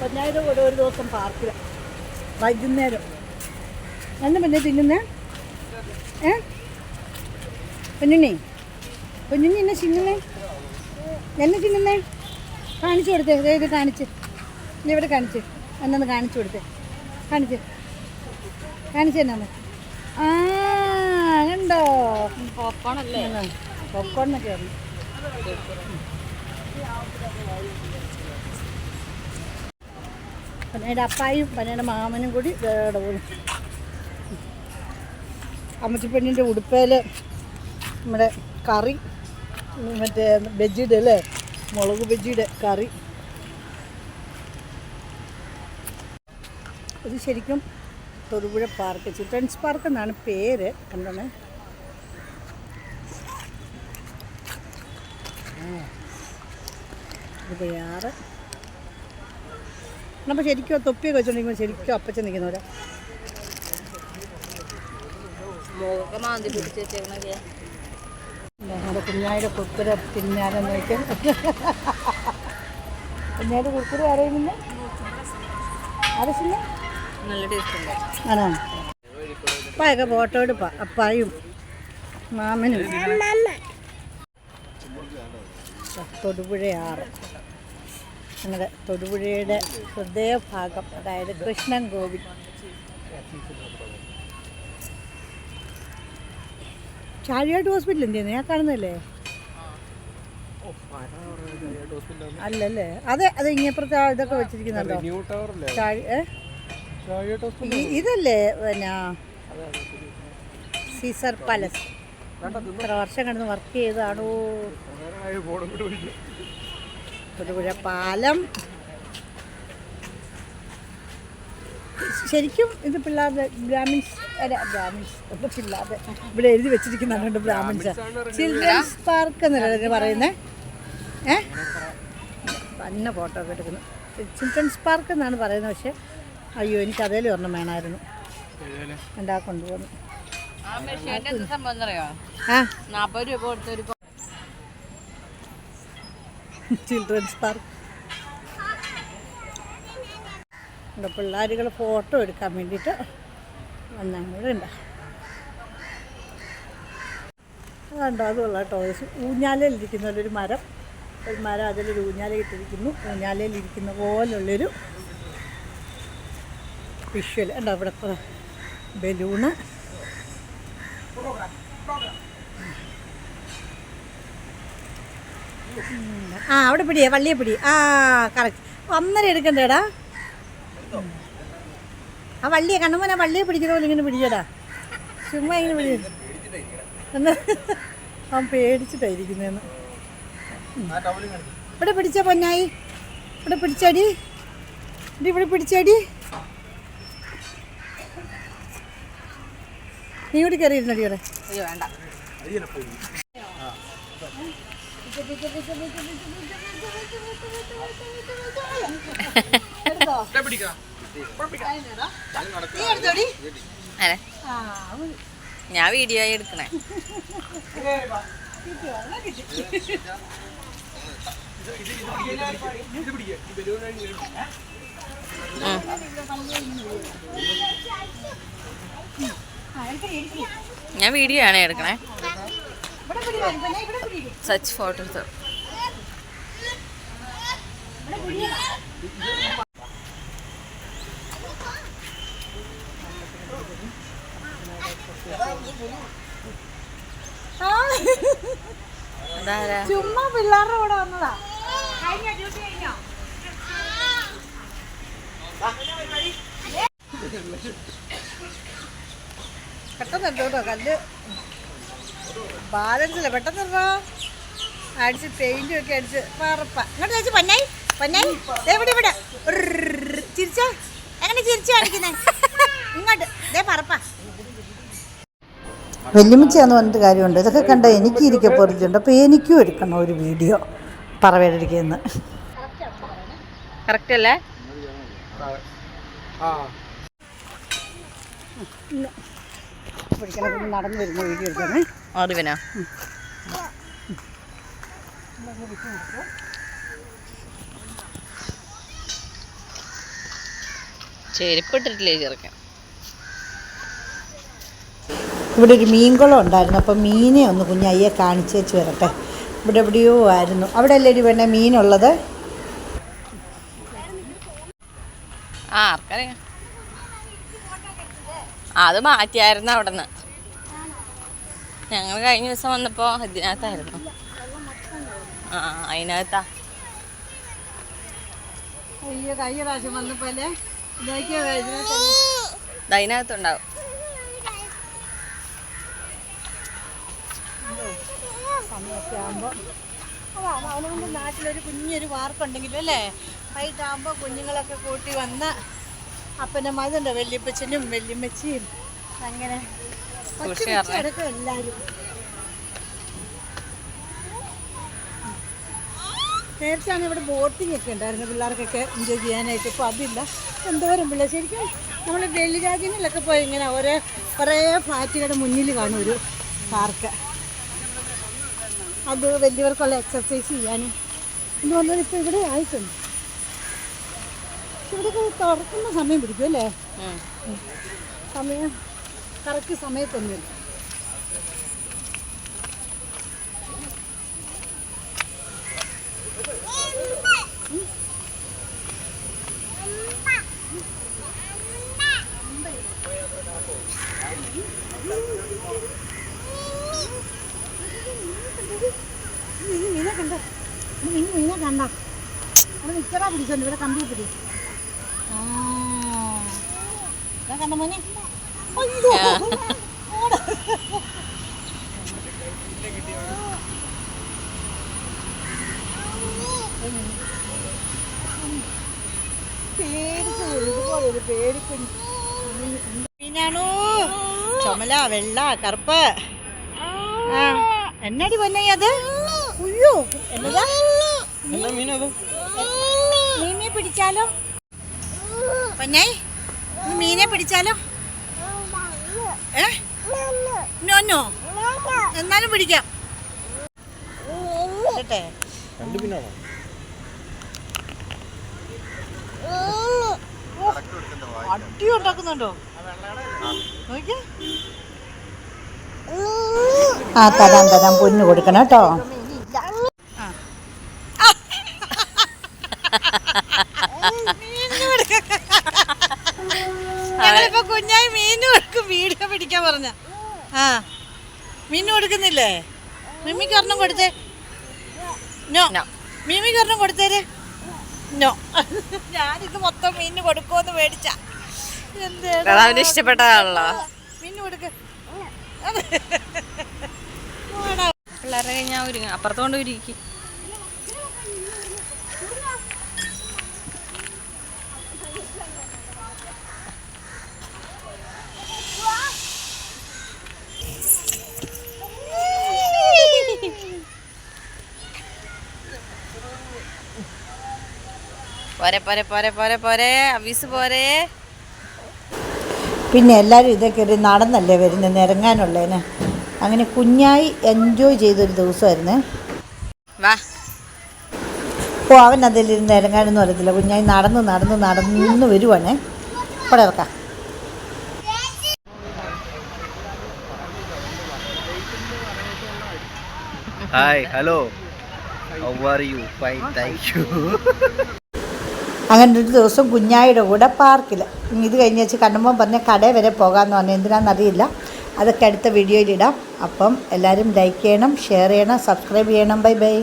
പൊന്നായിരം കൂടെ ഒരു ദിവസം പാർക്കിൽ വൈകുന്നേരം. എന്ന് പിന്നെ തിന്നുന്നേ? ഏ? കുഞ്ഞുണ്ണി. കുഞ്ഞുണ്ണി എന്നെ ചിന്നുന്നേ എന്നെ ചിന്നുന്നേ കാണിച്ചു കൊടുത്തേ. ഇത് കാണിച്ച്. ഇവിടെ കാണിച്ച്. എന്നൊന്ന് കാണിച്ചു കൊടുത്തേ. കാണിച്ച്. കാണിച്ചു തന്നെ ആ കണ്ടോ? പോപ്കോൺ അല്ലേ? പോപ്കോണിനൊക്കെ ആയിരുന്നു പനയുടെ അപ്പായും പനയുടെ മാമനും കൂടി പോകുന്നു അമ്മച്ചിപ്പെണ്ണിന്റെ ഉടുപ്പയിൽ നമ്മുടെ കറി മറ്റേ ബജ്ജിയുടെ അല്ലേ? മുളക് ബജ്ജിയുടെ കറി. ഇത് ശരിക്കും തൊടുപുഴ പാർക്ക് ചിൽഡ്രൻസ് പാർക്ക് എന്നാണ് പേര്. എന്താണ്? ഇരുപത്തിയാറ് നമ്മൾ ശരിക്കും തൊപ്പിയൊക്കെ വെച്ചോണ്ടിരിക്കുമ്പോൾ ശരിക്കും അപ്പച്ചൻ നിൽക്കുന്നവരെ ഞങ്ങളുടെ കുഞ്ഞായുടെ കുർക്കുര തിന്നാനെ നോക്കാം. കുഞ്ഞായുടെ കുർക്കുര അറിയുന്നില്ല ആവശ്യമില്ല നല്ല ടേസ്റ്റ് ഉണ്ട് ആണോ? അപ്പയൊക്കെ ഫോട്ടോ എടുപ്പാ അപ്പായും മാമനും. തൊടുപുഴയാറ്. ഞങ്ങളുടെ തൊടുപുഴയുടെ ഹൃദയഭാഗം അതായത് കൃഷ്ണൻ ഗോപി ചാഴിയാട്ട് ഹോസ്പിറ്റൽ എന്ത് ചെയ്യുന്നത് ഞാൻ കാണുന്നല്ലേ അല്ലല്ലേ? അതെ അത് ഇങ്ങപ്പുറത്ത് ഇതൊക്കെ വെച്ചിരിക്കുന്നുണ്ടോ? ഇതല്ലേ പിന്നെ സീസർ പാലസ്. ഇത്ര വർഷം കിടന്ന് വർക്ക് ചെയ്തതാണോ? തൊടുപുഴ പാലം ശരിക്കും ഇത് പിള്ളേരുടെ ബ്രാഹ്മിൻസ് അല്ല ബ്രാഹ്മിൻസ് ഒക്കെ പിള്ളേരുടെ ഇവിടെ എഴുതി വെച്ചിരിക്കുന്നുണ്ട് ബ്രാഹ്മിൻസ്. ചിൽഡ്രൻസ് പാർക്ക് എന്നല്ലേ പറയുന്നത് ഏ? തന്നെ ഫോട്ടോ ഒക്കെ എടുക്കുന്നു. ചിൽഡ്രൻസ് പാർക്ക് എന്നാണ് പറയുന്നത് പക്ഷേ അയ്യോ എനിക്ക് അതേലും ഒരെണ്ണം വേണമായിരുന്നു. എന്റെ ആ കൊണ്ടുപോകുന്നു. ആ എന്ത് നാൽപ്പത് രൂപ ചിൽഡ്രൻസ് പാർക്ക്. ഇവിടെ പിള്ളേരുകൾ ഫോട്ടോ എടുക്കാൻ വേണ്ടിയിട്ട് ഉണ്ട് അതുണ്ടോ അതുള്ള ടോയ്സ് ഊഞ്ഞാലയിലിരിക്കുന്ന ഒരു മരം. ഒരു മരം അതിലൊരു ഊഞ്ഞാല ഇട്ടിരിക്കുന്നു. ഊഞ്ഞാലയിലിരിക്കുന്ന പോലുള്ളൊരു വിഷ്വൽ ഉണ്ടോ ഇവിടെ ബലൂണ് ആ അവിടെ പിടിയേ വള്ളിയെ പിടി. ആ കറക്റ്റ് അന്നേരം എടുക്കണ്ടേടാ. ആ വള്ളിയെ കണ്ണുമോനെ ആ വള്ളിയെ പിടിക്കുന്ന പോലെ ഇങ്ങനെ പിടിക്കടാ ചുമ്മാ ഇങ്ങനെ പിടി. അവൻ പേടിച്ചിട്ടായിരിക്കുന്നതെന്ന് ഇവിടെ പിടിച്ച പൊന്നായി. ഇവിടെ പിടിച്ചടി. ഇത് ഇവിടെ പിടിച്ചടി. നീ കൂടി കയറിയിരുന്നടി ഇവിടെ. വേണ്ട. അതെ ഞാൻ വീഡിയോ ആയി എടുക്കണേ. ഞാൻ വീഡിയോ ആണ് എടുക്കണേ സച്ച് ഫോട്ടോ അതാരാ? ചുമ്മാ പിള്ളേരുടെ കൂടെ വന്നതാ. പെട്ടെന്ന് എന്തോട്ടോ കല്ല്. ബാലൻസ് ഇല്ല പെട്ടെന്ന് ഇറങ്ങോ അടിച്ച് പെയിന്റും ഒക്കെ അടിച്ച് പറപ്പ ഇങ്ങോട്ട് ചേച്ചി പൊന്നായി പൊന്നായി. എവിടെ ഇവിടെ ചിരിച്ച? എങ്ങനെ ചിരിച്ചു കാണിക്കുന്നേ? ഇങ്ങോട്ട്. ദേ പറപ്പ. വെല്ലുമിച്ചാന്ന് പറഞ്ഞിട്ട് കാര്യമുണ്ട്. ഇതൊക്കെ കണ്ട എനിക്ക് ഇരിക്കാൻ പൊറിച്ചിട്ടുണ്ട് അപ്പോൾ എനിക്കും എടുക്കണം ഒരു വീഡിയോ പറവേടിക്കുന്ന കറക്റ്റ് അല്ലേ ആ. പഠിക്കണ നടന്നു വരുന്ന വീഡിയോ എടുക്കാനേ അറിവിനാ ചെരുപ്പിട്ടിട്ടില്ലേ ചെറുക്കൻ? ഇവിടെ ഒരു മീൻകുളം ഉണ്ടായിരുന്നു. അപ്പം മീനെ ഒന്ന് കുഞ്ഞയ്യെ കാണിച്ചേച്ച് വരട്ടെ. ഇവിടെ എവിടെയോ ആയിരുന്നു. അവിടെ അല്ലേ ഒരു വേണേ മീനുള്ളത്? ആ ആർക്കറിയാം. അത് മാറ്റിയായിരുന്നു അവിടെ നിന്ന് ഞങ്ങൾ കഴിഞ്ഞ ദിവസം വന്നപ്പോൾ ഇതിനകത്തായിരുന്നു ആ അതിനകത്താ. അയ്യോ കഴിഞ്ഞ പ്രാവശ്യം വന്നപ്പോലെ ഇത് അതിനകത്തുണ്ടാവും. സമയമൊക്കെ ആകുമ്പോൾ അതാണ് അവനവന്റെ നാട്ടിലൊരു കുഞ്ഞൊരു വാർപ്പുണ്ടെങ്കിലും അല്ലേ? വൈകിട്ടാകുമ്പോൾ കുഞ്ഞുങ്ങളൊക്കെ കൂട്ടി വന്ന് അപ്പനും മതുണ്ട് വല്യപ്പച്ചനും വല്യമ്മച്ചിയും. അങ്ങനെ എല്ലാരും അടക്കം എല്ലാവരും നേരത്താണ് ഇവിടെ ബോട്ടിംഗ് ഒക്കെ ഉണ്ടായിരുന്നു പിള്ളേർക്കൊക്കെ എൻജോയ് ചെയ്യാനായിട്ട്. ഇപ്പോൾ അതില്ല. എന്തോരം പിള്ളേർ ശരിക്കും നമ്മൾ ഡൽഹി രാജ്യങ്ങളിലൊക്കെ പോയി ഇങ്ങനെ ഓരോ കുറേ ഫ്ലാറ്റുകളുടെ മുന്നിൽ കാണും ഒരു പാർക്ക് അത് വലിയവർക്കുള്ള എക്സസൈസ് ചെയ്യാനും. എന്ന് പറഞ്ഞാൽ ഇപ്പോൾ ഇവിടെ ആയിട്ടുണ്ട്? ഇവിടെയൊക്കെ തുറക്കുന്ന സമയം പിടിക്കും അല്ലേ? സമയം കറക്റ്റ് സമയത്തൊന്നുമില്ല കണ്ട? നീ മീനെ കണ്ട? അവിടെ നിൽക്കടാ പിടിച്ചോണ്ട് ഇവിടെ കമ്പി പിടി ആ. ഞാൻ കണ്ട ni. അയ്യോ. ഓടാ. Ya. മീനാണോ. ചുമല വെള്ള കറുപ്പ്. ആ. എന്നടി പൊന്നെ അത്? ഉയ്യോ. എന്നതാ? മീനെ പിടിച്ചാലോ? പൊന്നെ ഈ മീനെ പിടിച്ചാലോ? ഏ? No no. എന്നാലും പിടിക്കാം. കേട്ടെ അടി ഉണ്ടാക്കുന്നുണ്ടോ? നോക്കിയേ. ആ തരാം തരാം. പൊന്നു കൊടുക്കണം കേട്ടോ. ഞങ്ങളിപ്പോ കുഞ്ഞായി മീൻ കൊടുക്കും വീഡിയോ പിടിക്കാൻ പറഞ്ഞ. ആ. മീൻ കൊടുക്കുന്നില്ലേ മിമ്മി കാരണം കൊടുത്തേ. നോ. മിമ്മി കാരണം ഒരെണ്ണം കൊടുത്തേര്. നോ. ഞാനിത് മൊത്തം മീനിന് കൊടുക്കുമെന്ന് മേടിച്ച. ഇഷ്ടപ്പെട്ടതാണല്ലോ. മീൻ കൊടുക്ക. പിള്ളേരെ കഴിഞ്ഞാ ഒരു അപ്പുറത്തോണ്ട് ഒരുക്കി പോരെ പോരെ പോരെ പോരെ പോരെ. അവീസ് പോരെ. പിന്നെ എല്ലാവരും ഇതൊക്കെ ഒരു നടന്നല്ലേ വരുന്നത് ഇറങ്ങാനുള്ളതിന് അങ്ങനെ കുഞ്ഞായി എൻജോയ് ചെയ്തൊരു ദിവസമായിരുന്നു. വാ. ഓ അവൻ അതിലിരുന്ന് ഇറങ്ങാനൊന്നും അറിയത്തില്ല കുഞ്ഞായി നടന്ന് നടന്ന് നടന്ന് വരുവാണേ. ഇവിടെ ഇറക്കാം. Hi, hello How are you Fine, thank you. അങ്ങനെ ഒരു ദിവസം കുഞ്ഞായിയുടെ കൂടെ പാർക്കിൽ ഇത് കഴിഞ്ഞ് വെച്ച് കണ്ണുമ്പോൾ പറഞ്ഞ കട വരെ പോകാമെന്ന് പറഞ്ഞു. എന്തിനാണെന്നറിയില്ല അതൊക്കെ അടുത്ത വീഡിയോയിലിടാം അപ്പം എല്ലാവരും ലൈക്ക് ചെയ്യണം ഷെയർ ചെയ്യണം സബ്സ്ക്രൈബ് ചെയ്യണം. Bye bye